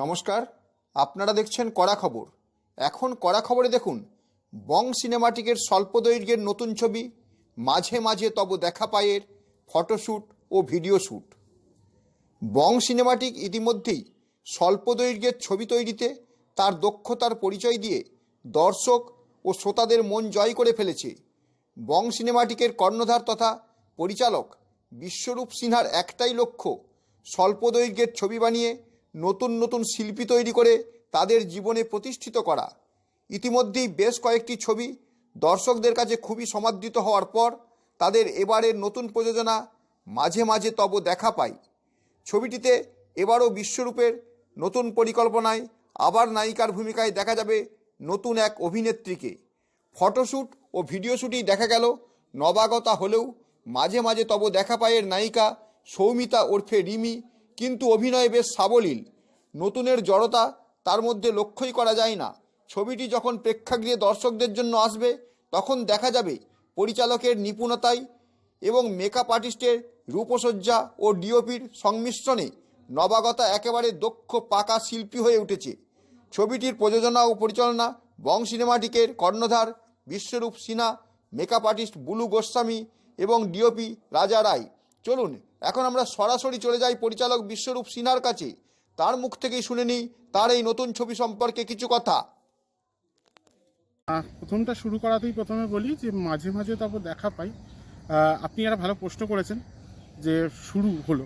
নমস্কার, আপনারা দেখছেন কড়া খবর। এখন কড়া খবরে দেখুন, বং সিনেমাটিকের স্বল্প দৈর্ঘ্যের নতুন ছবি, মাঝে মাঝে তব দেখা পায়ের ফটোশ্যুট ও ভিডিও শ্যুট বং সিনেমাটিক ইতিমধ্যেই স্বল্প দৈর্ঘ্যের ছবি তৈরিতে তার দক্ষতার পরিচয় দিয়ে দর্শক ও শ্রোতাদের মন জয় করে ফেলেছে। বং সিনেমাটিকের কর্ণধার তথা পরিচালক বিশ্বরূপ সিনহার একটাই লক্ষ্য স্বল্প দৈর্ঘ্যের ছবি বানিয়ে নতুন নতুন শিল্পী তৈরি করে তাদের জীবনে প্রতিষ্ঠিত করা। ইতিমধ্যেই বেশ কয়েকটি ছবি দর্শকদের কাছে খুবই সমাদৃত হওয়ার পর তাদের এবারের নতুন প্রযোজনা মাঝে মাঝে তব দেখা পায় ছবিটিতে এবারও বিশ্বরূপের নতুন পরিকল্পনায় আবার নায়িকার ভূমিকায় দেখা যাবে নতুন এক অভিনেত্রীকে। ফটোশ্যুট ও ভিডিও শ্যুটেই দেখা গেল নবাগতা হলেও মাঝে মাঝে তব দেখা পায়ের নায়িকা সৌমিতা ওরফে রিমি কিন্তু অভিনয় বেশ সাবলীল। নতুনের জড়তা তার মধ্যে লক্ষ্যই করা যায় না। ছবিটি যখন প্রেক্ষাগৃহে দর্শকদের জন্য আসবে, তখন দেখা যাবে পরিচালকের নিপুণতায় এবং মেকআপ আর্টিস্টের রূপসজ্জা ও ডিওপির সংমিশ্রণে নবাগতা একেবারে দক্ষ পাকা শিল্পী হয়ে উঠেছে। ছবিটির প্রযোজনা ও পরিচালনা বং সিনেমাটিকের কর্ণধার বিশ্বরূপ সিনহা মেকআপ আর্টিস্ট বুলু গোস্বামী এবং ডিওপি রাজা রায়। চলুন এখন আমরা সরাসরি চলে যাই পরিচালক বিশ্বরূপ সিনহার কাছে। তার মুখ থেকেই শুনে নিই তার এই নতুন ছবি সম্পর্কে কিছু কথা। প্রথমটা শুরু করাতেই প্রথমে বলি যে মাঝে মাঝে তারপর দেখা পাই। আপনি একটা ভালো প্রশ্ন করেছেন যে শুরু হলো।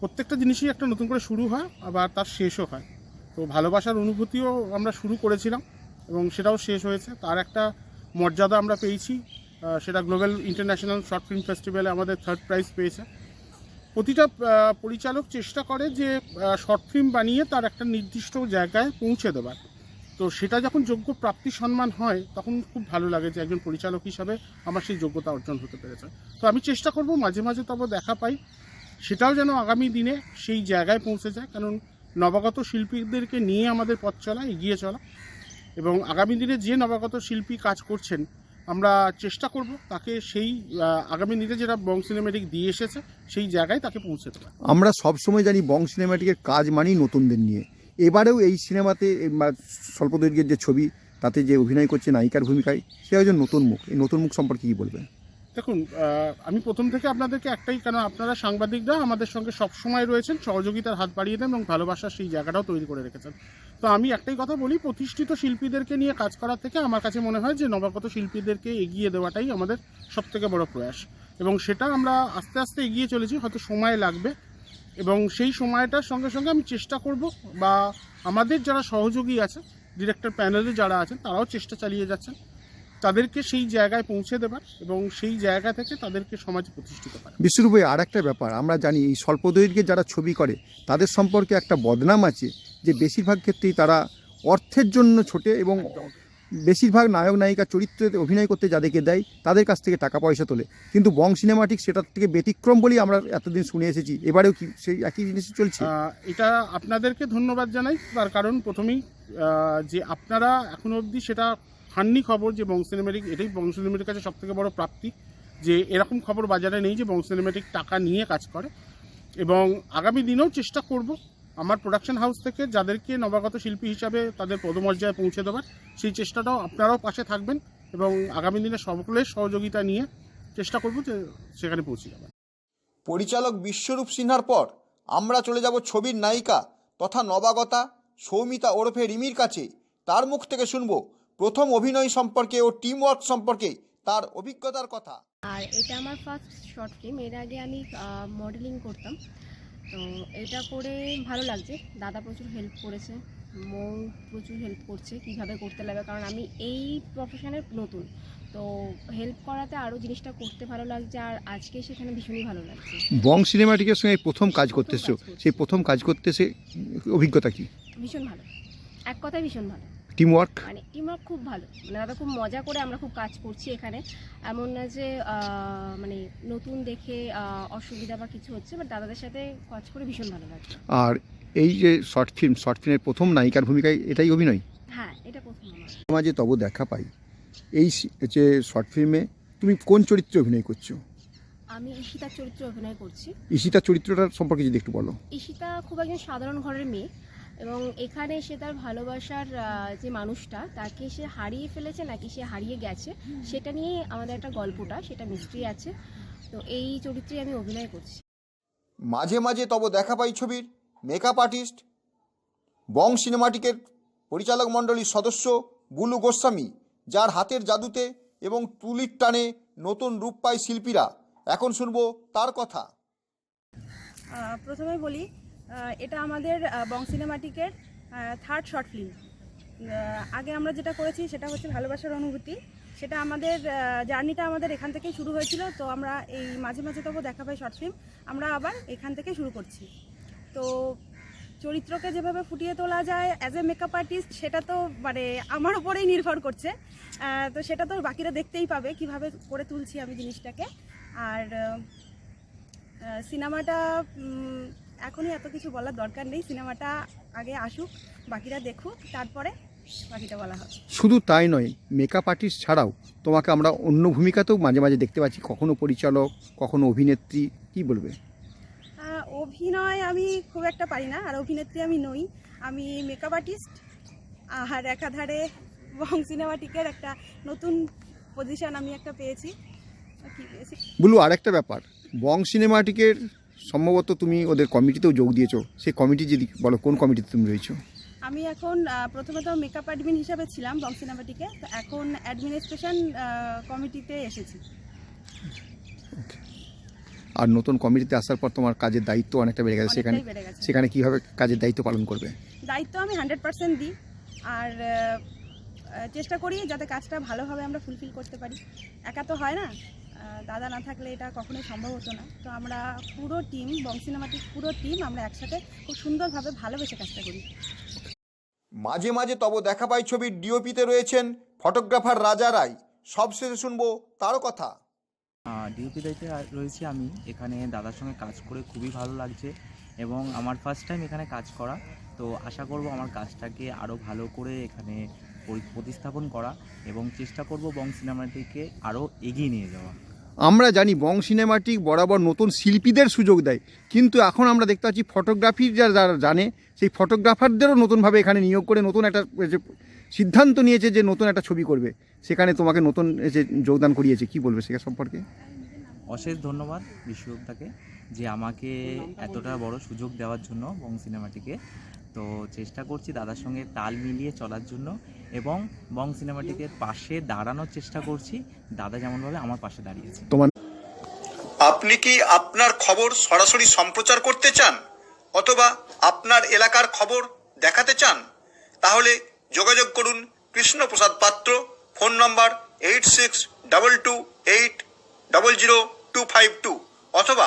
প্রত্যেকটা জিনিসই একটা নতুন করে শুরু হয়, আবার তার শেষও হয়। তো ভালোবাসার অনুভূতিও আমরা শুরু করেছিলাম এবং সেটাও শেষ হয়েছে। তার একটা মর্যাদা আমরা পেয়েছি। সেটা গ্লোবাল ইন্টারন্যাশনাল শর্ট ফিল্ম ফেস্টিভ্যালে আমাদের থার্ড প্রাইজ পেয়েছে। প্রতিটা পরিচালক চেষ্টা করে যে শর্ট ফিল্ম বানিয়ে তার একটা নির্দিষ্ট জায়গায় পৌঁছে দেবার। তো সেটা যখন যোগ্য প্রাপ্তি সম্মান হয়, তখন খুব ভালো লাগে যে একজন পরিচালক হিসাবে আমার সেই যোগ্যতা অর্জন হতে পেরেছে। তো আমি চেষ্টা করব মাঝে মাঝে তবে দেখা পাই, সেটাও যেন আগামী দিনে সেই জায়গায় পৌঁছে যায়। কারণ নবাগত শিল্পীদেরকে নিয়ে আমাদের পথ চলা, এগিয়ে চলা এবং আগামী দিনে যে নবাগত শিল্পী কাজ করছেন আমরা চেষ্টা করব তাকে সেই আগামী দিনে যেটা বং সিনেমেটিক দিয়ে এসেছে সেই জায়গায় তাকে পৌঁছে দেওয়া আমরা সবসময় জানি বং সিনেমাটিকের কাজ মানেই নতুনদের নিয়ে। এবারেও এই সিনেমাতে স্বল্প দৈর্ঘ্যের যে ছবি তাতে যে অভিনয় করছে নায়িকার ভূমিকায় সে একজন নতুন মুখ। এই নতুন মুখ সম্পর্কে কী বলবেন? দেখুন আমি প্রথম থেকে আপনাদেরকে একটাই কেন আপনারা সাংবাদিকরা আমাদের সঙ্গে সবসময় রয়েছেন সহযোগিতার হাত বাড়িয়ে দেন এবং ভালোবাসার সেই জায়গাটাও তৈরি করে রেখেছেন। তো আমি একটাই কথা বলি, প্রতিষ্ঠিত শিল্পীদেরকে নিয়ে কাজ করার থেকে আমার কাছে মনে হয় যে নবাগত শিল্পীদেরকে এগিয়ে দেওয়াটাই আমাদের সব থেকে বড় প্রয়াস। এবং সেটা আমরা আস্তে আস্তে এগিয়ে চলেছি, হয়তো সময় লাগবে। এবং সেই সময়টার সঙ্গে সঙ্গে আমি চেষ্টা করব বা আমাদের যারা সহযোগী আছে, ডিরেক্টর প্যানেলে যারা আছেন, তারাও চেষ্টা চালিয়ে যাচ্ছেন, তাদেরকে সেই জায়গায় পৌঁছে দেবার এবং সেই জায়গা থেকে তাদেরকে সমাজে প্রতিষ্ঠিত করা বিশ্বরূপে আর একটা ব্যাপার, আমরা জানি এই স্বল্প দৈর্ঘ্যে যারা ছবি করে, তাদের সম্পর্কে একটা বদনাম আছে। যে বেশিরভাগ ক্ষেত্রেই তারা অর্থের জন্য ছোটে এবং বেশিরভাগ নায়ক, নায়িকা চরিত্রে অভিনয় করতে যাদেরকে দেয়, তাদের কাছ থেকে টাকা পয়সা তোলে। কিন্তু বং সিনেমাটিক সেটার থেকে ব্যতিক্রম বলেই আমরা এতদিন শুনে এসেছি। এবারেও কি সেই একই জিনিস চলছে? এটা আপনাদেরকে ধন্যবাদ জানাই। তার কারণ প্রথমেই যে আপনারা এখনও অবধি সেটা হাননি খবর যে বং সিনেমেটিক, এটাই বং সিনেমেটিক কাছে সব থেকে বড় প্রাপ্তি, যে এরকম খবর বাজারে নেই যে বং সিনেমেটিক টাকা নিয়ে কাজ করে। এবং আগামী দিনেও চেষ্টা করব আমার প্রোডাকশন হাউস থেকে যাদেরকে নবাগত শিল্পী হিসাবে তাদের পদমর্যাদায় পৌঁছে দেওয়ার সেই চেষ্টাটাও আপনারাও পাশে থাকবেন এবং আগামী দিনে সকলের সহযোগিতা নিয়ে চেষ্টা করব যে সেখানে পৌঁছে যাবে পরিচালক বিশ্বরূপ সিনহার পর আমরা চলে যাব ছবির নায়িকা তথা নবাগতা সৌমিতা ওরফে রিমির কাছে। তার মুখ থেকে শুনব প্রথম অভিনয় সম্পর্কে ও টিম ওয়ার্ক সম্পর্কে তার অভিজ্ঞতার কথা। আর এটা আমার ফার্স্ট শর্ট ফিল্ম এর আগে আমি মডেলিং করতাম। তো এটা করে ভালো লাগছে। দাদা প্রচুর হেল্প করেছে মৌ প্রচুর হেল্প করছে কীভাবে করতে লাগবে কারণ আমি এই প্রফেশনের নতুন। তো হেল্প করাতে আরও জিনিসটা করতে ভালো লাগছে আর আজকে সেখানে ভীষণই ভালো লাগছে। বং সিনেমাটিকের সঙ্গে প্রথম কাজ করতে এসছো প্রথম কাজ করছি। সেই প্রথম কাজ করতে এসে অভিজ্ঞতা কি? ভীষণ ভালো। এক কথায় ভীষণ ভালো। টিম ওয়ার্ক মানে টিমওয়ার্ক খুব ভালো। মানে দাদা খুব মজা করে আমরা খুব কাজ করছি এখানে। এমন না যে মানে নতুন দেখে অসুবিধা বা কিছু হচ্ছে বাট দাদাদের সাথে কাজ করে ভীষণ ভালো লাগছে। আর এই যে শর্ট ফিল্ম শর্ট ফিল্মের প্রথম নায়িকার ভূমিকায় এটাই অভিনয়? হ্যাঁ এটা প্রথম আমার। মাঝে তব দেখা পাই এই যে শর্ট ফিল্মে তুমি কোন চরিত্রে অভিনয় করছ? আমি ঈশিতার চরিত্রে অভিনয় করছি। ঈশিতার চরিত্রটার সম্পর্কে যদি একটু বলো। ঈশিতা খুব একজন সাধারণ ঘরের মেয়ে। এবং এখানে সে তার ভালোবাসার যে মানুষটা তাকে সে হারিয়ে ফেলেছে নাকি সে হারিয়ে গেছে সেটা নিয়েই আমাদের একটা গল্পটা সেটা মিস্ট্রি আছে। তো এই চরিত্রে আমি অভিনয় করছি। মাঝে মাঝে তব দেখা পাই ছবির। মেকআপ আর্টিস্ট বং সিনেমাটিকের পরিচালক মণ্ডলীর সদস্য বুলু গোস্বামী যার হাতের জাদুতে এবং তুলির টানে নতুন রূপ পায় শিল্পীরা। এখন শুনব তার কথা। প্রথমে বলি এটা আমাদের বং সিনেমাটিকের থার্ড শর্ট ফিল্ম আগে আমরা যেটা করেছি সেটা হচ্ছে ভালোবাসার অনুভূতি। সেটা আমাদের জার্নিটা আমাদের এখান থেকেই শুরু হয়েছিল, তো আমরা এই মাঝে মাঝে তবু দেখা পাই শর্ট ফিল্ম আমরা আবার এখান থেকে শুরু করছি। তো চরিত্রকে যেভাবে ফুটিয়ে তোলা যায় অ্যাজ এ মেকআপ আর্টিস্ট সেটা তো মানে আমার উপরেই নির্ভর করছে। তো সেটা তো বাকিরা দেখতেই পাবে কীভাবে করে তুলছি আমি জিনিসটাকে। আর সিনেমাটা এখনই এত কিছু বলার দরকার নেই সিনেমাটা আগে আসুক বাকিরা দেখুক তারপরে বাকিটা বলা হবে। শুধু তাই নয় মেকআপ আর্টিস্ট ছাড়াও তোমাকে আমরা অন্য ভূমিকাতেও মাঝে মাঝে দেখতে পাচ্ছি কখনো পরিচালক কখনো অভিনেত্রী কি বলবে? অভিনয় আমি খুব একটা পারি না আর অভিনেত্রী আমি নই। আমি মেকআপ আর্টিস্ট আর একাধারে বং সিনেমাটিকের একটা নতুন পজিশন আমি একটা পেয়েছি। কি পেয়েছি? বলু আরেকটা ব্যাপার বং সিনেমাটিকের সম্ভবত তুমি ওদের কমিটিতেও যোগ দিয়েছ। সেই কমিটি যদি বলো কোন কমিটিতে তুমি রয়েছো? আমি এখন প্রথমে তো মেকআপ অ্যাডমিন হিসাবে ছিলাম বং সিনেমাটিকে তো এখন অ্যাডমিনিস্ট্রেশন কমিটিতে এসেছি। আর নতুন কমিটিতে আসার পর তোমার কাজের দায়িত্ব অনেকটা বেড়ে গেছে। সেখানে সেখানে কীভাবে কাজের দায়িত্ব পালন করবে? দায়িত্ব আমি হান্ড্রেড পার্সেন্ট দিই। আর চেষ্টা করি যাতে কাজটা ভালোভাবে আমরা ফুলফিল করতে পারি। একা তো হয় না। দাদা না থাকলে এটা কখনোই সম্ভব হতো না। তো আমরা পুরো টিম বং সিনেমাটিক পুরো টিম আমরা একসাথে খুব সুন্দরভাবে ভালোবেসে কাজটা করি। মাঝে মাঝে তব দেখা পাই ছবির ডিওপিতে রয়েছেন ফটোগ্রাফার রাজা রায়। সবশেষে শুনব তারও কথা। ডিউটি দায়িত্বে রয়েছি আমি। এখানে দাদার সঙ্গে কাজ করে খুবই ভালো লাগছে এবং আমার ফার্স্ট টাইম এখানে কাজ করা। তো আশা করব আমার কাজটাকে আরও ভালো করে এখানে প্রতিস্থাপন করা এবং চেষ্টা করব বং সিনেমাটিকে আরও এগিয়ে নিয়ে যাওয়া। আমরা জানি বং সিনেমাটিক বরাবর নতুন শিল্পীদের সুযোগ দেয়। কিন্তু এখন আমরা দেখতে পাচ্ছি ফটোগ্রাফি যারা জানে, সেই ফটোগ্রাফারদেরও নতুনভাবে এখানে নিয়োগ করে নতুন একটা সিদ্ধান্ত নিয়েছে যে নতুন একটা ছবি করবে। সেখানে তোমাকে নতুন যে যোগদান করিয়েছে। কি বলবে সেটা সম্পর্কে? অশেষ ধন্যবাদ বিশ্বরূপটাকে যে আমাকে এতটা বড় সুযোগ দেওয়ার জন্য বং সিনেমাটিকে। তো চেষ্টা করছি দাদার সঙ্গে তাল মিলিয়ে চলার জন্য এবং বং সিনেমাটিকের পাশে দাঁড়ানোর চেষ্টা করছি। দাদা যেমনভাবে আমার পাশে দাঁড়িয়েছে। তোমার আপনি কি আপনার খবর সরাসরি সম্প্রচার করতে চান? অথবা আপনার এলাকার খবর দেখাতে চান? তাহলে যোগাযোগ করুন Krishnaprasad Patra phone number eight six double two eight double zero two five two অথবা